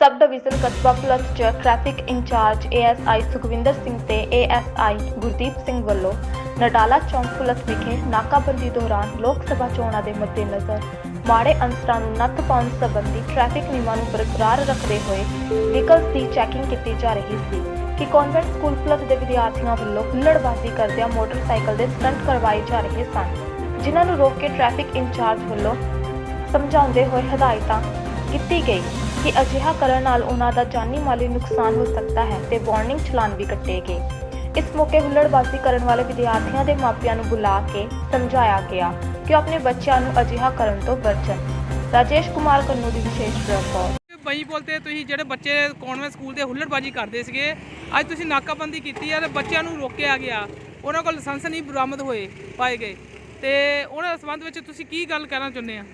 ਸਬ division ਕਸਬਾ ਪਲੱਸ ਚ traffic in charge ASI Sukhwinder Singh ਤੇ ਏਐਸਆਈ ਗੁਰਦੀਪ ਸਿੰਘ ਵੱਲੋਂ ਨਡਾਲਾ ਚੌਂਕ ਪੁਲਿਸ ਵਿਖੇ ਨਾਕਾਬੰਦੀ ਦੌਰਾਨ ਲੋਕ ਸਭਾ ਚੋਣਾਂ ਦੇ ਮੱਦੇਨਜ਼ਰ ਮਾੜੇ ਅੰਸਰਾਂ ਨੂੰ ਨੱਥ ਪਾਉਣ ਸੰਬੰਧੀ ਟ੍ਰੈਫਿਕ ਨਿਯਮਾਂ ਨੂੰ ਬਰਕਰਾਰ ਰੱਖਦੇ ਹੋਏ ਵਹੀਕਲਸ ਦੀ ਚੈਕਿੰਗ ਕੀਤੀ ਜਾ ਰਹੀ ਸੀ ਕਿ ਕਨਵੈਂਟ ਸਕੂਲ ਪਲੱਸ ਦੇ ਵਿਦਿਆਰਥੀਆਂ ਵੱਲੋਂ ਹੁੱਲੜਬਾਜ਼ੀ ਕਰਦਿਆਂ ਮੋਟਰਸਾਈਕਲ ਦੇ ਸਟੰਟ ਕਰਵਾਏ ਜਾ ਰਹੇ ਸਨ। ਜਿਨ੍ਹਾਂ ਨੂੰ ਰੋਕ ਕੇ ਟ੍ਰੈਫਿਕ ਇੰਚਾਰਜ ਵੱਲੋਂ ਸਮਝਾਉਂਦੇ ਹੋਏ ਹਦਾਇਤਾਂ ਕੀਤੀ ਗਈ ਕਿ ਅਜਿਹਾ ਕਰਨ ਨਾਲ ਉਹਨਾਂ ਦਾ ਜਾਨੀ ਮਾਲੀ ਨੁਕਸਾਨ ਹੋ ਸਕਦਾ ਹੈ ਤੇ ਵਾਰਨਿੰਗ ਚਲਾਨ ਵੀ ਕੱਟੇ ਗਏ ਇਸ ਮੌਕੇ ਹੁੱਲੜਬਾਜ਼ੀ ਕਰਨ ਵਾਲੇ ਵਿਦਿਆਰਥੀਆਂ ਦੇ ਮਾਪਿਆਂ ਨੂੰ ਬੁਲਾ ਕੇ ਸਮਝਾਇਆ ਗਿਆ ਕਿ ਆਪਣੇ ਬੱਚਿਆਂ ਨੂੰ ਅਜਿਹਾ ਕਰਨ ਤੋਂ ਬਚਣ ਰਾਜੇਸ਼ ਕੁਮਾਰ ਕੰਨੂ ਦੀ ਵਿਸ਼ੇਸ਼ ਰਿਪੋਰਟ ਬਈ ਬੋਲਤੇ ਤੁਸੀਂ ਜਿਹੜੇ ਬੱਚੇ ਕਨਵੈਂਟ ਸਕੂਲ ਦੇ ਹੁੱਲੜਬਾਜੀ ਕਰਦੇ ਸੀਗੇ, ਅੱਜ ਤੁਸੀਂ ਨਾਕਾਬੰਦੀ ਕੀਤੀ ਹੈ ਤੇ ਬੱਚਿਆਂ ਨੂੰ ਰੋਕਿਆ ਗਿਆ। ਉਹਨਾਂ ਕੋਲ ਲਾਇਸੈਂਸ ਨਹੀਂ ਬਰਾਮਦ ਹੋਏ, ਪਾਏ ਗਏ। ਤੇ ਉਹਨਾਂ ਸੰਬੰਧ ਵਿੱਚ ਤੁਸੀਂ ਕੀ ਗੱਲ ਕਹਿਣਾ ਚਾਹੁੰਦੇ ਆ?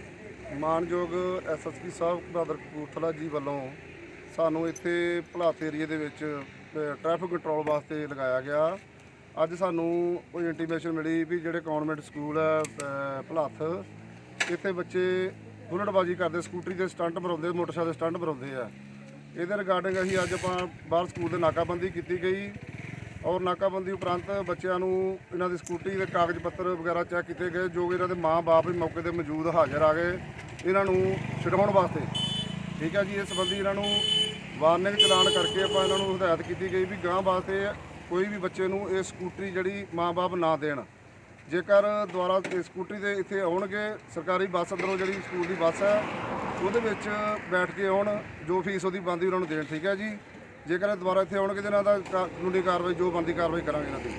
ਮਾਨਯੋਗ ਐਸਐਸਪੀ ਸਾਹਿਬ ਬਹਾਦਰ ਕਪੂਰਥਲਾ ਜੀ ਵੱਲੋਂ ਸਾਨੂੰ ਇੱਥੇ ਭਲਾਤ ਏਰੀਏ ਦੇ ਵਿੱਚ ਅ, ਟ੍ਰੈਫਿਕ ਕੰਟਰੋਲ ਵਾਸਤੇ ਲਗਾਇਆ ਗਿਆ। ਅੱਜ ਸਾਨੂੰ ਉਹ ਇੰਟੀਮੇਸ਼ਨ ਮਿਲੀ ਵੀ ਜਿਹੜੇ ਕਨਵੈਂਟ ਸਕੂਲ ਹੈ ਅ, ਭਲਾਥ ਇੱਥੇ ਬੱਚੇ ਬੁਲਟਬਾਜ਼ੀ ਕਰਦੇ ਸਕੂਟਰੀ ਦੇ ਸਟੰਟ ਬਣਾਉਂਦੇ ਮੋਟਰਸਾਈਕਲ ਦੇ ਸਟੰਟ ਬਣਾਉਂਦੇ ਆ। ਇਹਦੇ ਰਿਗਾਰਡਿੰਗ ਅਸੀਂ ਅੱਜ ਆਪਾਂ ਬਾਹਰ ਸਕੂਲ ਦੇ ਨਾਕਾਬੰਦੀ ਕੀਤੀ ਗਈ। ਔਰ ਨਾਕਾਬੰਦੀ ਉਪਰੰਤ ਬੱਚਿਆਂ ਨੂੰ ਇਹਨਾਂ ਦੀ ਸਕੂਟੀ ਦੇ ਕਾਗਜ਼ ਪੱਤਰ ਵਗੈਰਾ ਚੈੱਕ ਕੀਤੇ ਗਏ, ਜੋ ਕਿ ਇਹਨਾਂ ਦੇ ਮਾਂ-ਬਾਪ ਵੀ ਮੌਕੇ ਤੇ ਮੌਜੂਦ ਹਾਜ਼ਰ ਆ ਗਏ। ਇਹਨਾਂ ਨੂੰ ਛਡਾਉਣ ਵਾਸਤੇ। ਠੀਕ ਹੈ ਜੀ, ਇਸ ਸੰਬੰਧੀ ਇਹਨਾਂ ਨੂੰ ਵਾਰਨਿੰਗ ਚਲਾਨ ਕਰਕੇ ਆਪਾਂ ਇਹਨਾਂ ਨੂੰ ਹਦਾਇਤ ਕੀਤੀ ਗਈ ਵੀ ਗਾਂ ਵਾਸਤੇ ਕੋਈ ਵੀ ਬੱਚੇ ਨੂੰ ਇਹ ਸਕੂਟਰੀ ਜਿਹੜੀ ਮਾਂ-ਬਾਪ ਨਾ ਦੇਣ। ਜੇਕਰ ਦੁਆਰਾ ਸਕੂਟਰੀ ਦੇ ਇੱਥੇ ਆਉਣਗੇ, ਸਰਕਾਰੀ ਬੱਸ ਅੰਦਰੋਂ ਜਿਹੜੀ ਸਕੂਲ ਦੀ ਬੱਸ ਹੈ, ਉਹਦੇ ਵਿੱਚ ਬੈਠ ਕੇ ਆਉਣ, ਜੋ ਫੀਸ ਉਹਦੀ ਬਣਦੀ ਉਹਨਾਂ ਨੂੰ ਦੇਣ। ਠੀਕ ਹੈ ਜੀ। ਜੇਕਰ ਇਹ ਦੁਬਾਰਾ ਇੱਥੇ ਆਉਣਗੇ, ਤਾਂ ਇਹਨਾਂ ਦਾ ਕਾ- ਕਾਨੂੰਨੀ ਕਾਰਵਾਈ, ਜੋ ਬਣਦੀ ਕਾਰਵਾਈ ਕਰਾਂਗੇ ਇਹਨਾਂ ਦੀ।